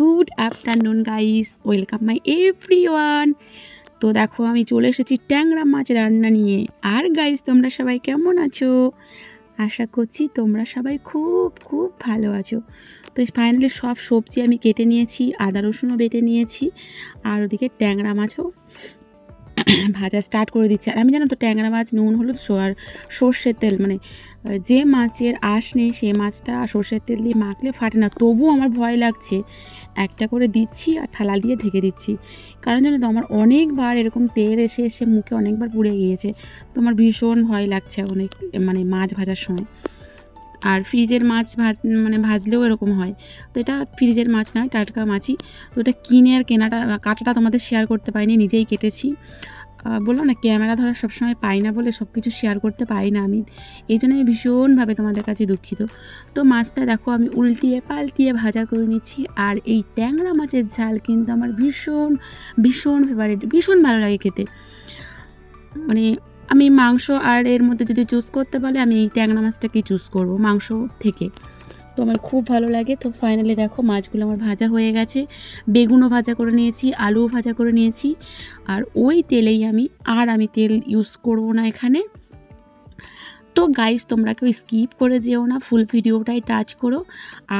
Good afternoon guys welcome my everyone তো দেখো, আমি চলে এসেছি ট্যাংরা মাছ রান্না নিয়ে। আর গাইস তোমরা সবাই কেমন আছো? আশা করছি তোমরা সবাই খুব খুব ভালো আছো। তো ফাইনালি সব সবজি আমি কেটে নিয়েছি, আদা রসুনও বেটে নিয়েছি, আর ওদিকে ট্যাংরা মাছও ভাজা স্টার্ট করে দিচ্ছি। আর আমি জানো তো, ট্যাংরা মাছ নুন, হলুদ আর সর্ষের তেল মানে যে মাছের আঁশ নেই সেই মাছটা সর্ষের তেল দিয়ে মাখলে ফাটে না। তবুও আমার ভয় লাগছে, একটা করে দিচ্ছি আর থালা দিয়ে ঢেকে দিচ্ছি। কারণ জানো তো, আমার অনেকবার এরকম তেল এসে এসে মুখে অনেকবার পুড়ে গিয়েছে। তো আমার ভীষণ ভয় লাগছে অনেক মানে মাছ ভাজার সময়। আর ফ্রিজের মাছ ভাজ মানে ভাজলেও এরকম হয়। তো এটা ফ্রিজের মাছ নয়, টাটকা মাছই। তো এটা কিনে আর কেনাটা, কাটাটা তোমাদের শেয়ার করতে পারিনি, নিজেই কেটেছি। বললাম না, ক্যামেরা ধরা সবসময় পাই না বলে সব কিছু শেয়ার করতে পারি না আমি। এই জন্য আমি ভীষণভাবে তোমাদের কাছে দুঃখিত। তো মাছটা দেখো, আমি উল্টিয়ে পাল্টিয়ে ভাজা করে নিচ্ছি। আর এই ট্যাংরা মাছের ঝাল কিন্তু আমার ভীষণ ভীষণ ফেভারিট ভীষণ ভালো লাগে খেতে। মানে আমি মাংস আর এর মধ্যে যদি চুজ করতে পারলে আমি এই ট্যাংরা মাছটাকেই চুজ করব, মাংস থেকে। তো আমার খুব ভালো লাগে। তো ফাইনালি দেখো মাছগুলো আমার ভাজা হয়ে গেছে। বেগুনও ভাজা করে নিয়েছি, আলুও ভাজা করে নিয়েছি। আর ওই তেলেই আমি, আর আমি তেল ইউজ করব না এখানে। তো গাইস তোমরা কেউ স্কিপ করে যেও না ফুল ভিডিওটাই টাচ করো।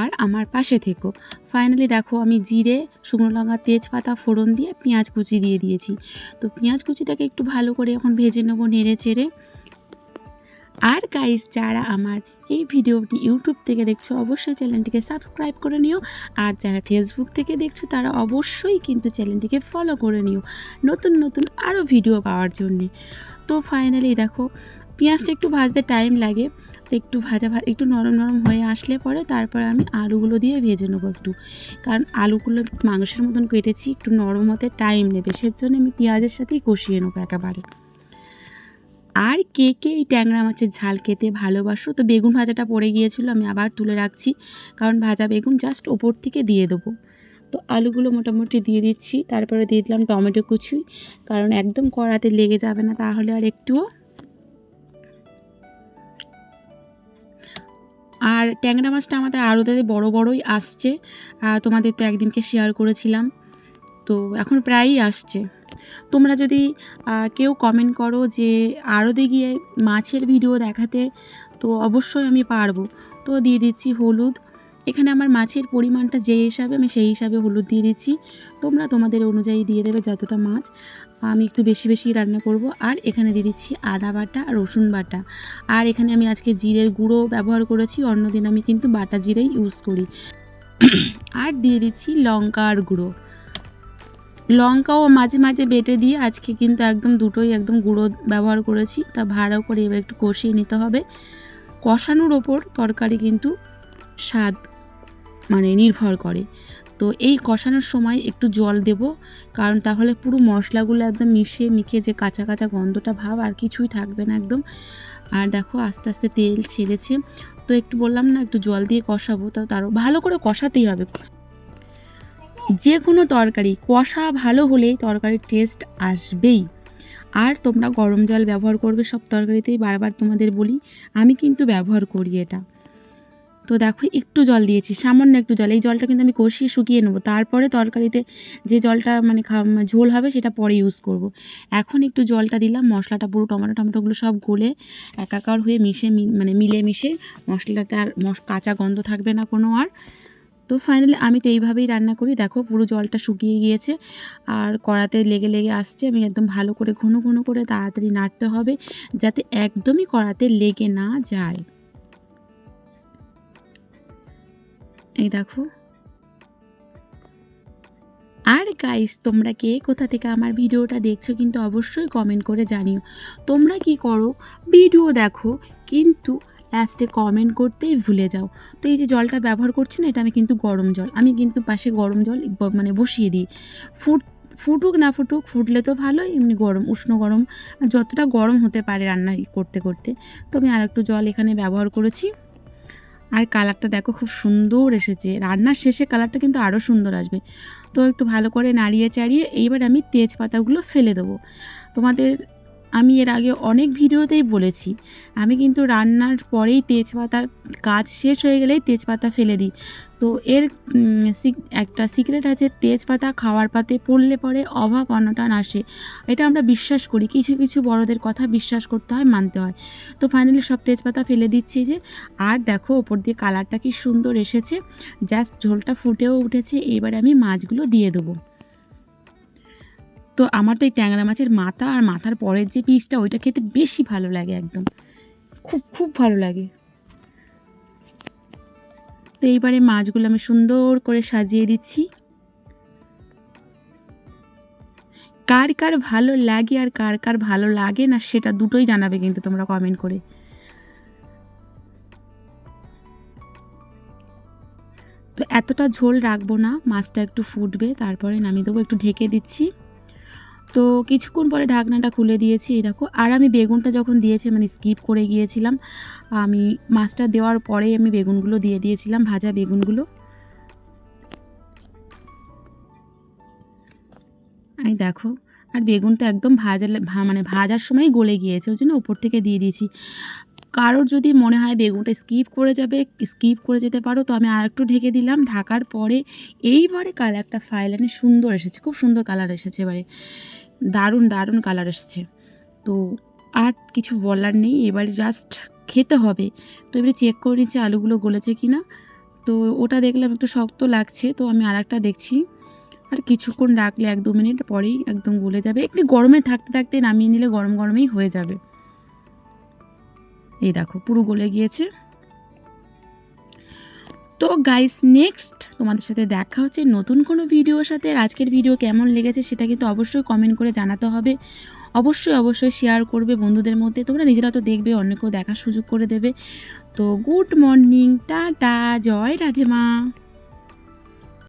আর আমার পাশে থেকো। ফাইনালি দেখো আমি জিরে, শুকনো লঙ্কা, তেজপাতা, ফোড়ন দিয়ে পেঁয়াজ কুচি দিয়ে দিয়েছি। তো পেঁয়াজ কুচিটাকে একটু ভালো করে এখন ভেজে নেব নেড়ে চেড়ে আর গাইস যারা আমার এই ভিডিওটি ইউটিউব থেকে দেখছ, অবশ্যই চ্যানেলটিকে সাবস্ক্রাইব করে নিও। আর যারা ফেসবুক থেকে দেখছ, তারা অবশ্যই কিন্তু চ্যানেলটিকে ফলো করে নিও নতুন নতুন আরও ভিডিও পাওয়ার জন্যে। তো ফাইনালি দেখো, পেঁয়াজটা একটু ভাজতে টাইম লাগে। তো একটু ভাজা একটু নরম নরম হয়ে আসলে পরে তারপরে আমি আলুগুলো দিয়ে ভেজে নেব একটু। কারণ আলুগুলো মাংসের মতন কেটেছি, একটু নরম হতে টাইম নেবে। সেজন্য আমি পেঁয়াজের সাথেই কষিয়ে নেব একেবারে। আর কে কে এই ট্যাংরা মাছের ঝাল খেতে ভালোবাসো? তো বেগুন ভাজাটা পড়ে গিয়েছিল, আমি আবার তুলে রাখছি। কারণ ভাজা বেগুন জাস্ট ওপর থেকে দিয়ে দেবো। তো আলুগুলো মোটামুটি দিয়ে দিচ্ছি। তারপরে দিয়ে দিলাম টমেটো কুচি। কারণ একদম কড়াতে লেগে যাবে না, তাহলে আর একটুও। আর ট্যাংরা মাছটা আমাদের আরও বড় বড়ই আসছে। তোমাদের তো একদিনকে শেয়ার করেছিলাম। তো এখন প্রায়ই আসছে। তোমরা যদি কেউ কমেন্ট করো যে আরও গিয়ে মাছের ভিডিও দেখাতে, তো অবশ্যই আমি পারব। তো দিয়ে দিচ্ছি হলুদ। এখানে আমার মাছের পরিমাণটা যে হিসাবে আমি সেই হিসাবে হলুদ দিয়ে দিচ্ছি। তোমরা তোমাদের অনুযায়ী দিয়ে দেবে যতটা মাছ। আমি একটু বেশি বেশি রান্না করব। আর এখানে দিয়ে দিচ্ছি আদা বাটা, রসুন বাটা। আর এখানে আমি আজকে জিরের গুঁড়ো ব্যবহার করেছি। অন্যদিন আমি কিন্তু বাটা জিরেই ইউজ করি। আর দিয়ে দিচ্ছি লঙ্কার গুঁড়ো। লঙ্কাও মাঝে মাঝে বেটে দিয়ে আজকে কিন্তু একদম দুটোই একদম গুঁড়ো ব্যবহার করেছি। তা ভালো করে এবার একটু কষিয়ে নিতে হবে। কষানোর ওপর তরকারি কিন্তু স্বাদ মানে নির্ভর করে। তো এই কষানোর সময় একটু জল দেব, কারণ তাহলে পুরো মশলাগুলো একদম মিশিয়ে মিশিয়ে যে কাঁচা কাঁচা গন্ধটা ভাব আর কিছুই থাকবে না একদম। আর দেখো আস্তে আস্তে তেল ছেড়েছে। তো একটু বললাম না, একটু জল দিয়ে কষাবো, তো তারও ভালো করে কষাতেই হবে। যে কোনো তরকারি, কষা ভালো হলেই তরকারির টেস্ট আসবেই। আর তোমরা গরম জল ব্যবহার করবে সব তরকারিতেই, বারবার তোমাদের বলি, আমি কিন্তু ব্যবহার করি এটা। তো দেখো, একটু জল দিয়েছি, সামান্য একটু জল, এই জলটা কিন্তু আমি কষিয়ে শুকিয়ে নেব। তারপরে তরকারিতে যে জলটা মানে ঝোল হবে সেটা পরে ইউজ করব। এখন একটু জলটা দিলাম, মশলাটা পুরো, টমেটো, টমেটোগুলো সব গলে একাকার হয়ে মিশে মানে মিলে মিশে মশলাতে আর কাঁচা গন্ধ থাকবে না কোনো আর। তো ফাইনালি আমি তো এইভাবেই রান্না করি। দেখো পুরো জলটা শুকিয়ে গিয়েছে আর কড়াতে লেগে লেগে আসছে। আমি একদম ভালো করে ঘন ঘন করে তাড়াতাড়ি নাড়তে হবে যাতে একদমই কড়াতে লেগে না যায়। এই দেখো। আর গাইস তোমরা কে কোথা থেকে আমার ভিডিওটা দেখছ কিন্তু অবশ্যই কমেন্ট করে জানিও। তোমরা কি করো? ভিডিও দেখো কিন্তু লাস্টে কমেন্ট করতেই ভুলে যাও। তো এই যে জলটা ব্যবহার করছি না, এটা আমি কিন্তু গরম জল। আমি কিন্তু পাশে গরম জল মানে বসিয়ে দিই। ফুট, ফুটুক না ফুটুক, ফুটলে তো ভালো এমনি গরম, উষ্ণ গরম যতটা গরম হতে পারে রান্না করতে করতে। তো আমি আর একটু জল এখানে ব্যবহার করেছি। আর কালারটা দেখো খুব সুন্দর এসেছে। রান্নার শেষে কালারটা কিন্তু আরও সুন্দর আসবে। তো একটু ভালো করে নাড়িয়ে চাড়িয়ে এইবার আমি তেজপাতাগুলো ফেলে দেবো। তোমাদের আমি এর আগে অনেক ভিডিওতেই বলেছি, আমি কিন্তু রান্নার পরেই তেজপাতা কাজ শেষ হয়ে গেলেই তেজপাতা ফেলে দিই। তো এর একটা সিক্রেট আছে, তেজপাতা খাওয়ার পাতে পড়লে পরে অভাব অনটন আসে। এটা আমরা বিশ্বাস করি, কিছু কিছু বড়দের কথা বিশ্বাস করতে হয়, মানতে হয়। তো ফাইনালি সব তেজপাতা ফেলে দিচ্ছি যে, আর দেখো ওপর দিয়ে কালারটা কি সুন্দর এসেছে জাস্ট ঝোলটা ফুটেও উঠেছে, এবারে আমি মাছগুলো দিয়ে দেবো। তো আমার তো এই ট্যাংরা মাছের মাথা আর মাথার পরের যে পিসটা, ওইটা খেতে বেশি ভালো লাগে একদম। খুব খুব ভালো লাগে। তো এইবারে মাছগুলো আমি সুন্দর করে সাজিয়ে দিচ্ছি। কার কার ভালো লাগে আর কার কার ভালো লাগে না, সেটা দুটোই জানাবে কিন্তু তোমরা কমেন্ট করে। তো এতটা ঝোল রাখব না, মাছটা একটু ফুটবে, তারপরে নামিয়ে দেবো, একটু ঢেকে দিচ্ছি। তো কিছুক্ষণ পরে ঢাকনাটা খুলে দিয়েছি, এই দেখো। আর আমি বেগুনটা যখন দিয়েছি মানে স্কিপ করে গিয়েছিলাম, আমি মাছটা দেওয়ার পরেই আমি বেগুনগুলো দিয়ে দিয়েছিলাম, ভাজা বেগুনগুলো। আমি দেখো, আর বেগুনটা একদম ভাজা মানে ভাজার সময় গলে গিয়েছে, ওই জন্য উপর থেকে দিয়ে দিয়েছি। কারোর যদি মনে হয় বেগুনটা স্কিপ করে যাবে স্কিপ করে যেতে পারো, তো আমি আর একটু ঢেকে দিলাম। ঢাকার পরে এইবারে কালারটা ফাইলানে সুন্দর এসেছে, খুব সুন্দর কালার এসেছে এবারে। দারুণ দারুণ কালার এসেছে। তো আর কিছু বলার নেই, এবারে জাস্ট খেতে হবে। তো এবারে চেক করে নিচ্ছি আলুগুলো গলেছে কি না তো ওটা দেখলাম একটু শক্ত লাগছে, তো আমি আর একটা দেখছি। আর কিছুক্ষণ রাখলে এক দু মিনিট পরেই একদম গলে যাবে। একটু গরমে থাকতে থাকতে নামিয়ে নিলে গরম, গরমেই হয়ে যাবে। এই দেখো, পুরো গলে গিয়েছে। তো গাইস নেক্সট তোমাদের সাথে দেখা হচ্ছে নতুন কোনো ভিডিওর সাথে। আজকের ভিডিও কেমন লেগেছে সেটা কিন্তু অবশ্যই কমেন্ট করে জানাতে হবে। অবশ্যই অবশ্যই শেয়ার করবে বন্ধুদের মধ্যে। তোমরা নিজেরা তো দেখবে, অন্যকেও দেখার সুযোগ করে দেবে। তো গুড মর্নিং টাটা, জয় রাধে মা।